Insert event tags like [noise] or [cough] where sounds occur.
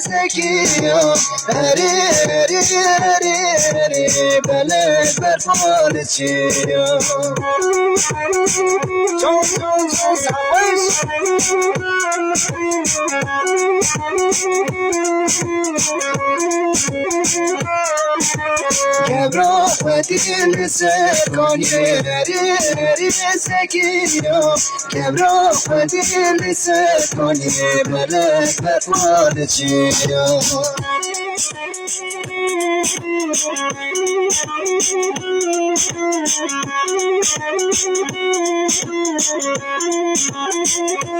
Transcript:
zekiyo Eri eri eri eri Belek berfan içiyor Çok çok savaş Thank you. Quebró, se con nieve, se quino. Quebró, se con nieve, le por el chino. Thank [laughs] you.